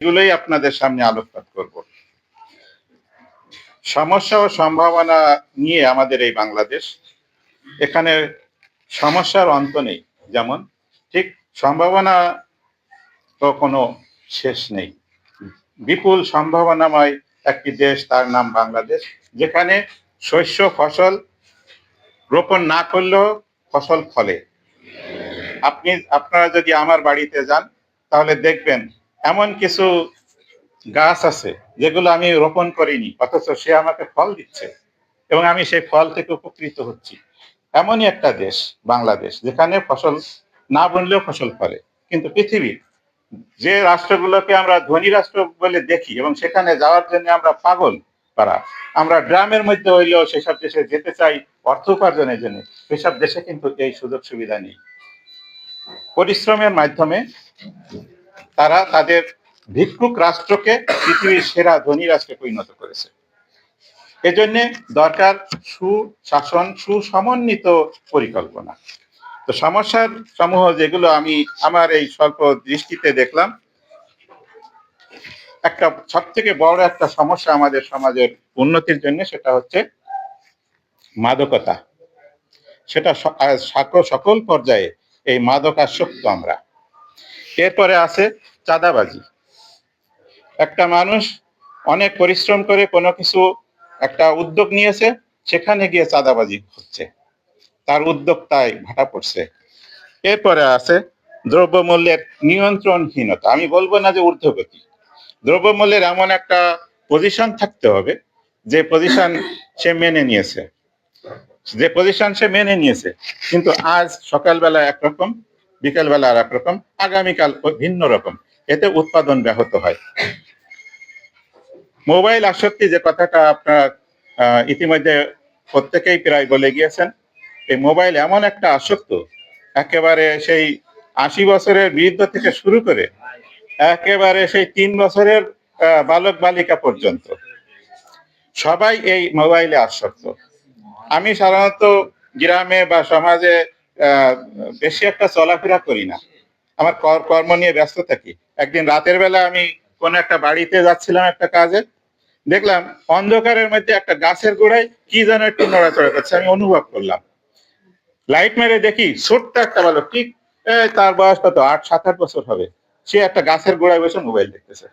এগুলোই আপনাদের সামনে আলোকপাত করব। সমস্যা ও সম্ভাবনা নিয়ে আমাদের এই বাংলাদেশ, এখানে সমস্যার অন্ত নেই, যেমন ঠিক সম্ভাবনা তো কোনো শেষ নেই। বিপুল সম্ভাবনাময় একটি দেশ, তার নাম বাংলাদেশ, যেখানে শস্য ফসল রোপণ না করলেও ফসল ফলে। আপনি, আপনারা যদি আমার বাড়িতে যান, তাহলে দেখবেন এমন কিছু গাছ আছে যেগুলো আমি রোপণ করিনি, অথচ সে আমাকে ফল দিচ্ছে এবং আমি সেই ফল থেকে উপকৃত হচ্ছি। এমনই একটা দেশ, বাংলাদেশ, যেখানে ফসল না বুনলেও ফসল ফলে। কিন্তু পৃথিবীর যে রাষ্ট্রগুলোকে আমরা ধনী রাষ্ট্র বলে দেখি এবং সেখানে যাওয়ার জন্য আমরা পাগল পারা আমরা গ্রামের মধ্যে হইলেও সেসব দেশে যেতে চাই, অর্থ উপার্জনের জন্য। সেসব দেশে কিন্তু এই সুযোগ সুবিধা নেই। পরিশ্রমের মাধ্যমে তারা তাদের ভিক্ষুক রাষ্ট্রকে পৃথিবীর সেরা ধনী রাষ্ট্রে পরিণত করেছে। এজন্য দরকার সুশাসন সুসমন্বিত পরিকল্পনা। তো সমস্যার সমূহ যেগুলো আমি আমার এই স্বল্প দৃষ্টিতে দেখলাম, একটা সব থেকে বড় একটা সমস্যা আমাদের সমাজের উন্নতির জন্য সেটা হচ্ছে মাদকতা। সেটা সকল পর্যায়ে এই মাদক আসক্ত আমরা। এরপরে আছে চাঁদাবাজি। একটা মানুষ অনেক পরিশ্রম করে কোনো কিছু একটা উদ্যোগ নিয়েছে, সেখানে গিয়ে চাঁদাবাজি হচ্ছে। তার উদ্যোক্তায় ভাটা পড়ছে। এরপরে আছে দ্রব্যমূল্যের নিয়ন্ত্রণহীনতা। আমি বলব না যে ঊর্ধ্বগতি। দ্রব্যমূল্যের এমন একটা পজিশন থাকতে হবে, যে পজিশন সে মেনে নিয়েছে। যে পজিশন সে মেনে নিয়েছে, কিন্তু আজ সকালবেলা একরকম বিকালবেলা আর একরকম আগামীকাল ও ভিন্ন রকম। এতে উৎপাদন ব্যাহত হয়। মোবাইল আসক্তি যে কথাটা আপনার ইতিমধ্যে প্রত্যেকেই প্রায় বলে গিয়েছেন, এই মোবাইল এমন একটা আসক্ত, একেবারে সেই আশি বছরের বৃদ্ধ থেকে শুরু করে একেবারে সেই তিন বছরের বালক বালিকা পর্যন্ত। সবাই এই মোবাইলে আসক্ত। আমি সাধারণত গ্রামে বা সমাজে বেশি একটা চলাফেরা করি না। আমার কর- কর্ম নিয়ে ব্যস্ত থাকি। একদিন রাতের বেলা আমি কোন একটা বাড়িতে যাচ্ছিলাম একটা কাজে। দেখলাম অন্ধকারের মধ্যে একটা গাছের গোড়ায় কি যেন একটু নড়াচড়া করছে। আমি অনুভব করলাম। লাইট মেরে দেখি ছোট্ট একটা বালক। ঠিক তার বয়স কত? আট, সাত, আট বছর হবে। সে একটা গাছের গোড়ায় বসে মোবাইল দেখতেছে।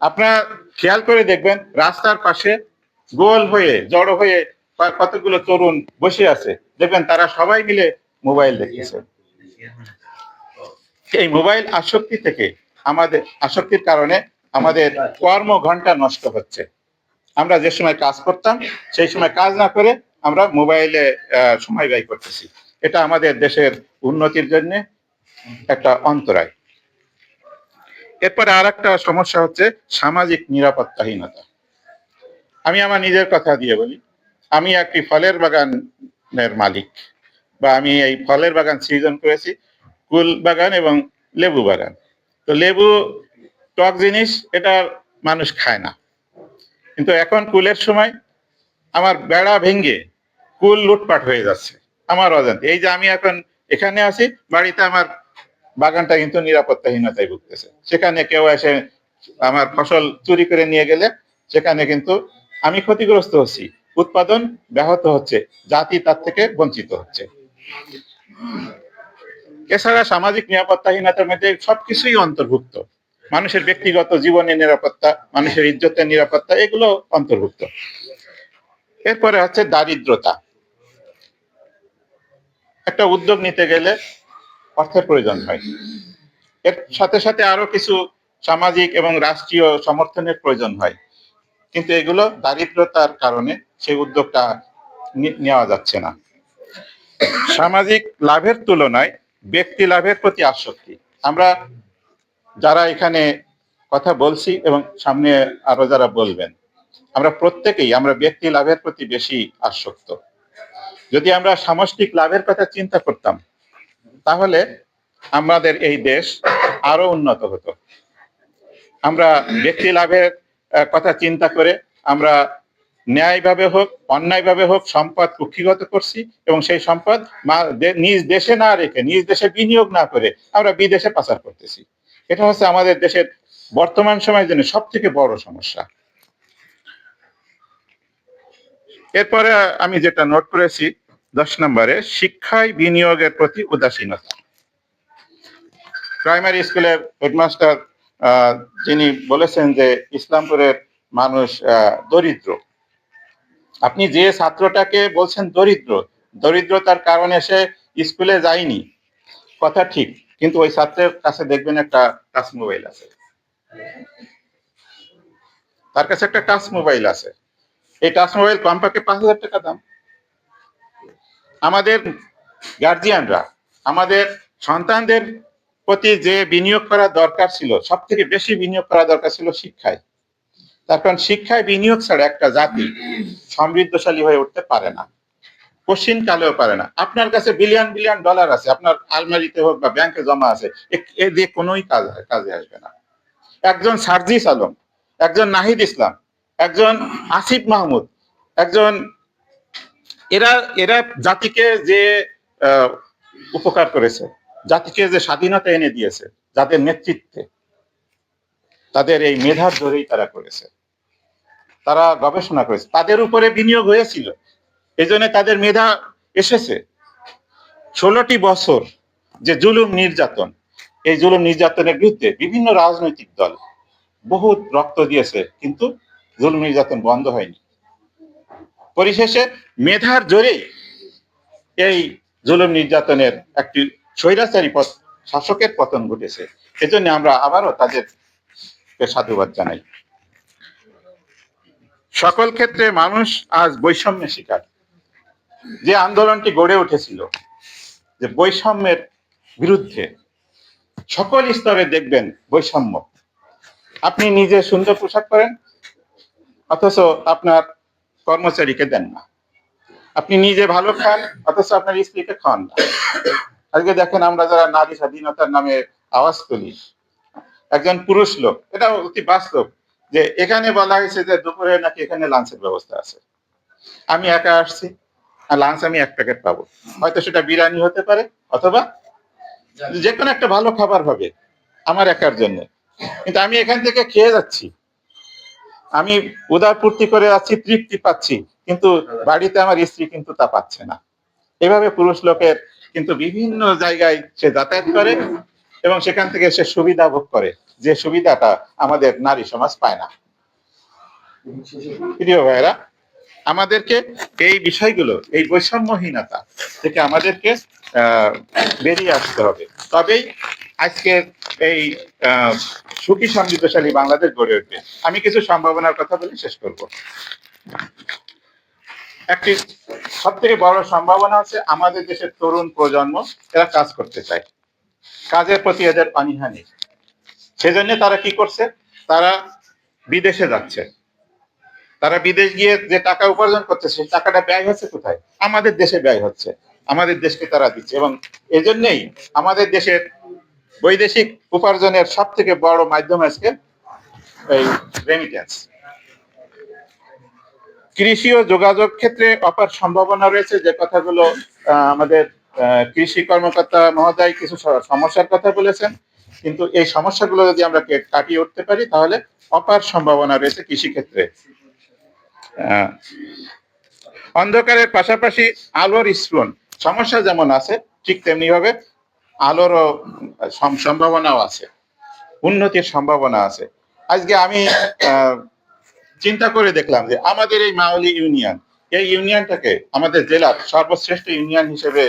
আপনার খেয়াল করে দেখবেন রাস্তার পাশে গোল হয়ে, জড়ো হয়ে কতগুলো তরুণ বসে আছে? দেখবেন তারা সবাই মিলে মোবাইল দেখতেছে। এই মোবাইল আসক্তি থেকে আমাদের আসক্তির কারণে আমাদের কর্ম ঘণ্টা নষ্ট হচ্ছে। আমরা যে সময় কাজ করতাম, সেই সময় কাজ না করে আমরা মোবাইলে সময় ব্যয় করতেছি। এটা আমাদের দেশের উন্নতির জন্য একটা অন্তরায়। এরপরে আর একটা সমস্যা হচ্ছে সামাজিক নিরাপত্তাহীনতা। আমি আমার নিজের কথা দিয়ে বলি। আমি একটি ফলের বাগানের মালিক বা আমি এই ফলের বাগান সৃজন করেছি, কুল বাগান এবং লেবু বাগান। তো লেবু টক জিনিস এটা মানুষ খায় না। কিন্তু এখন কুলের সময় আমার বেড়া ভেঙ্গে কুল লুটপাট হয়ে যাচ্ছে। আমার অজান্তে। এই যে আমি এখন এখানে আছি, বাড়িতে আমার বাগানটা কিন্তু নিরাপত্তাহীনতায় ভুগতেছে। সেখানে কেউ এসে আমার ফসল চুরি করে নিয়ে গেলে সেখানে কিন্তু আমি ক্ষতিগ্রস্ত হচ্ছি। উৎপাদন ব্যাহত হচ্ছে, জাতি তার থেকে বঞ্চিত হচ্ছে। এছাড়া সামাজিক নিরাপত্তাহীনতার মধ্যে সবকিছুই অন্তর্ভুক্ত। মানুষের ব্যক্তিগত জীবনের নিরাপত্তা, মানুষের ইজ্জতের নিরাপত্তা, এগুলো অন্তর্ভুক্ত। এরপরে হচ্ছে দারিদ্রতা। একটা উদ্যোগ নিতে গেলে অর্থের প্রয়োজন হয়। এর সাথে সাথে আরও কিছু সামাজিক এবং রাষ্ট্রীয় সমর্থনের প্রয়োজন হয়। কিন্তু এগুলো দারিদ্রতার কারণে সেই উদ্যোগটা নেওয়া যাচ্ছে না। সামাজিক লাভের তুলনায় ব্যক্তি লাভের প্রতি আসক্তি। আমরা যারা এখানে কথা বলছি এবং সামনে আরও যারা বলবেন, আমরা প্রত্যেকেই, আমরা ব্যক্তি লাভের প্রতি বেশি আসক্ত। যদি আমরা সামষ্টিক লাভের কথা চিন্তা করতাম, তাহলে আমাদের এই দেশ আরও উন্নত হতো। আমরা ব্যক্তি লাভের কথা চিন্তা করে আমরা ন্যায়ভাবে হোক, অন্যায়ভাবে হোক, সম্পদ কুক্ষিগত করছি এবং সেই সম্পদ নিজ দেশে না রেখে, নিজ দেশে বিনিয়োগ না করে আমরা বিদেশে পাচার করতেছি। এটা হচ্ছে আমাদের দেশের বর্তমান সময়ের জন্য সব থেকে বড় সমস্যা। এরপরে আমি যেটা নোট করেছি, দশ নম্বরে শিক্ষায় বিনিয়োগের প্রতি উদাসীনতা। প্রাইমারি স্কুলের হেডমাস্টার যিনি বলেছেন যে ইসলামপুরের মানুষ দরিদ্র আপনি যে ছাত্রটাকে বলছেন দরিদ্র দরিদ্রতার কারণে সে স্কুলে যায়নি। কথা ঠিক, কিন্তু ওই ছাত্রের কাছে দেখবেন একটা টাচ মোবাইল আছে। তার কাছে একটা টাচ মোবাইল আছে। এই টাচ মোবাইল কমপক্ষে পাঁচ হাজার টাকা দাম। আমাদের গার্জিয়ানরা, আমাদের সন্তানদের প্রতি যে বিনিয়োগ করা দরকার ছিল সব থেকে বেশি বিনিয়োগ করা দরকার ছিল শিক্ষায়। তার কারণ শিক্ষায় বিনিয়োগ ছাড়া একটা জাতি সমৃদ্ধশালী হয়ে উঠতে পারে না। কশিন কালেও পারে না। আপনার কাছে বিলিয়ন বিলিয়ন ডলার আছে, আপনার আলমারিতে হোক বা ব্যাংকে জমা আছে, এ- দিয়ে কোনোই কাজ, কাজে আসবে না। একজন সার্জিস আলম, একজন নাহিদ ইসলাম, একজন আসিফ মাহমুদ, একজন এরা এরা জাতিকে যে উপকার করেছে, জাতিকে যে স্বাধীনতা এনে দিয়েছে, যাদের নেতৃত্বে, তাদের এই মেধার জোরেই তারা করেছে। তারা গবেষণা করেছে। তাদের উপরে বিনিয়োগ হয়েছিল। এই জন্য তাদের মেধা এসেছে। ষোলোটি বছর যে জুলুম নির্যাতন, এই জুলুম নির্যাতনের বিরুদ্ধে বিভিন্ন রাজনৈতিক দল বহুত রক্ত দিয়েছে, কিন্তু জুলুম নির্যাতন বন্ধ হয়নি। পরিশেষে মেধার জোরে এই জুলুম নির্যাতনের একটি স্বৈরাচারী পথ শাসকের পতন ঘটেছে। এজন্য আমরা আবারও তাদেরকে সাধুবাদ জানাই। সকল ক্ষেত্রে মানুষ আজ বৈষম্যের শিকার। যে আন্দোলনটি গড়ে উঠেছিল, যে বৈষম্যের বিরুদ্ধে সকল স্তরে দেখবেন বৈষম্য। আপনি নিজে সুন্দর পোশাক পরেন, অথচ আপনার কর্মচারীকে দেন না। আপনি নিজে ভালো খান, অথচ আপনার স্ত্রীকে খান না। আজকে দেখেন আমরা যারা নারী স্বাধীনতার নামে আওয়াজ তুলি, একজন পুরুষ লোক এটা অতি বাস্তব। যে এখানে বলা হয়েছে যে দুপুরে নাকি এখানে লাঞ্চের ব্যবস্থা আছে। আমি একা আসছি, আর লাঞ্চ আমি এক প্যাকেট পাবো। হয়তো সেটা বিরিয়ানি হতে পারে, অথবা যে কোনো একটা ভালো খাবার হবে আমার একার জন্য। কিন্তু আমি এখান থেকে খেয়ে যাচ্ছি। আমি উদারপূর্তি করে যাচ্ছি তৃপ্তি পাচ্ছি, কিন্তু বাড়িতে আমার স্ত্রী কিন্তু তা পাচ্ছে না। এভাবে পুরুষ লোকের কিন্তু বিভিন্ন জায়গায় সে যাতায়াত করে এবং সেখান থেকে সে সুবিধা ভোগ করে। যে সুবিধাটা আমাদের নারী সমাজ পায় না। প্রিয় ভাইরা আমাদেরকে এই বিষয়গুলো, এই বৈষম্যহীনতা থেকে আমাদেরকে বেরিয়ে আসতে হবে। তবেই আজকের এই সুখী সমৃদ্ধশালী বাংলাদেশ গড়ে উঠবে। আমি কিছু সম্ভাবনার কথা বলে শেষ করব। একটি সব থেকে বড় সম্ভাবনা হচ্ছে আমাদের দেশের তরুণ প্রজন্ম এরা কাজ করতে চায়। কাজের প্রতি এদের অনীহা সেজন্য তারা কি করছে? তারা বিদেশে যাচ্ছে। তারা বিদেশ গিয়ে যে টাকা উপার্জন করছে, সেই টাকাটা ব্যয় হচ্ছে কোথায়? আমাদের দেশে ব্যয় হচ্ছে। আমাদের দেশকে তারা দিচ্ছে এবং এজন্যই আমাদের দেশের বৈদেশিক উপার্জনের সব থেকে বড় মাধ্যম আজকে এই রেমিটেন্স কৃষি ও যোগাযোগ ক্ষেত্রে অপার সম্ভাবনা রয়েছে। যে কথাগুলো আমাদের কৃষি কর্মকর্তা মহোদয় কিছু সমস্যার কথা বলেছেন। কিন্তু এই সমস্যাগুলো যদি আমরা কাটিয়ে উঠতে পারি, তাহলে অপার সম্ভাবনা রয়েছে কৃষি ক্ষেত্রে অন্ধকারের পাশাপাশি আলোর স্ফুরণ। সমস্যা যেমন আছে, ঠিক তেমনি ভাবে আলোরও সম্ভাবনাও আছে, উন্নতির সম্ভাবনা আছে। আজকে আমি চিন্তা করে দেখলাম যে আমাদের এই মাওলি ইউনিয়ন, এই ইউনিয়নটাকে আমাদের জেলার সর্বশ্রেষ্ঠ ইউনিয়ন হিসেবে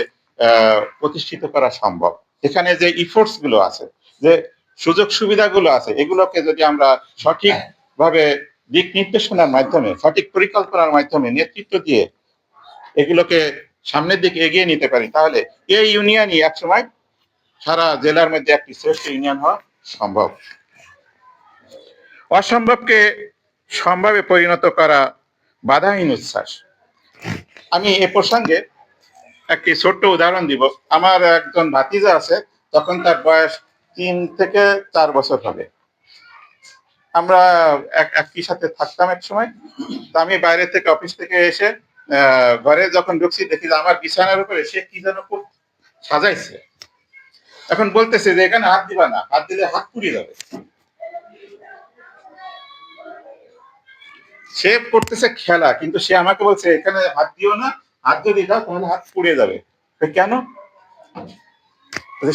প্রতিষ্ঠিত করা সম্ভব। এখানে যে ইফোর্টসগুলো আছে যে সুযোগ সুবিধাগুলো আছে এগুলোকে যদি আমরা সঠিকভাবে দিক নির্দেশনার মাধ্যমে সঠিক পরিকল্পনার মাধ্যমে নেতৃত্ব দিয়ে এগুলোকে সামনের দিকে এগিয়ে নিতে পারি তাহলে এই ইউনিয়নই একসময় সারা জেলার মধ্যে একটি শ্রেষ্ঠ ইউনিয়ন হওয়া সম্ভব। অসম্ভবকে সম্ভবে পরিণত করা বাধাহীন উচ্ছ্বাস। আমি এ প্রসঙ্গে একটি ছোট্ট উদাহরণ দিব। আমার একজন ভাতিজা আছে তখন তার বয়স তিন থেকে চার বছর হবে। আমরা এক- একই সাথে থাকতাম এক সময়। তো আমি বাইরে থেকে অফিস থেকে এসে ঘরে যখন ঢুকছি, দেখি যে আমার বিছানার উপরে সে কি যেন খুব সাজাইছে। এখন বলতেছে যে, এখানে হাত দিবা না, হাত দিলে হাত পুড়িয়ে যাবে। সে করতেছে খেলা, কিন্তু সে আমাকে বলছে, এখানে হাত দিও না, হাত যদি দাও, তাহলে হাত পুড়ে যাবে। কেন?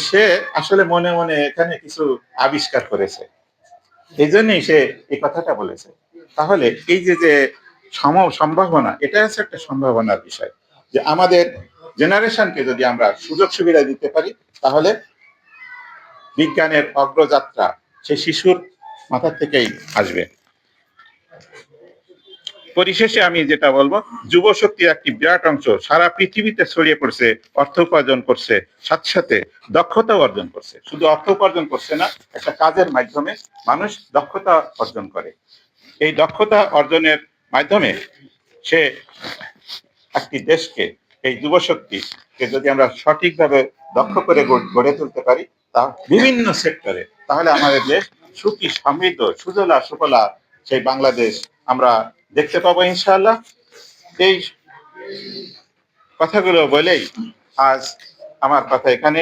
সে আসলে মনে মনে এখানে কিছু আবিষ্কার করেছে। এই জন্যই সে এই কথাটা বলেছে। তাহলে এই যে যে সম, সম্ভাবনা, এটা হচ্ছে একটা সম্ভাবনার বিষয় যে আমাদের জেনারেশনকে যদি আমরা সুযোগ সুবিধা দিতে পারি, তাহলে বিজ্ঞানের অগ্রযাত্রা সে শিশুর মাথা থেকেই আসবে। পরিশেষে আমি যেটা বলব, যুব শক্তির একটি বিরাট অংশ সারা পৃথিবীতে ছড়িয়ে পড়ছে, অর্থ উপার্জন করছে, সাথে সাথে দক্ষতা অর্জন করছে। শুধু অর্থ উপার্জন করছে না, একটা কাজের মাধ্যমে মানুষ দক্ষতা অর্জন করে। এই দক্ষতা অর্জনের মাধ্যমে সে একটি দেশকে, এই যুব শক্তিকে যদি আমরা সঠিকভাবে দক্ষ করে গড়ে তুলতে পারি, তা বিভিন্ন সেক্টরে, তাহলে আমাদের দেশ সুখী, সমৃদ্ধ, সুজলা, সুফলা, সেই বাংলাদেশ আমরা দেখতে পাবো ইনশাল্লাহ এই কথাগুলো বলেই আজ আমার কথা এখানে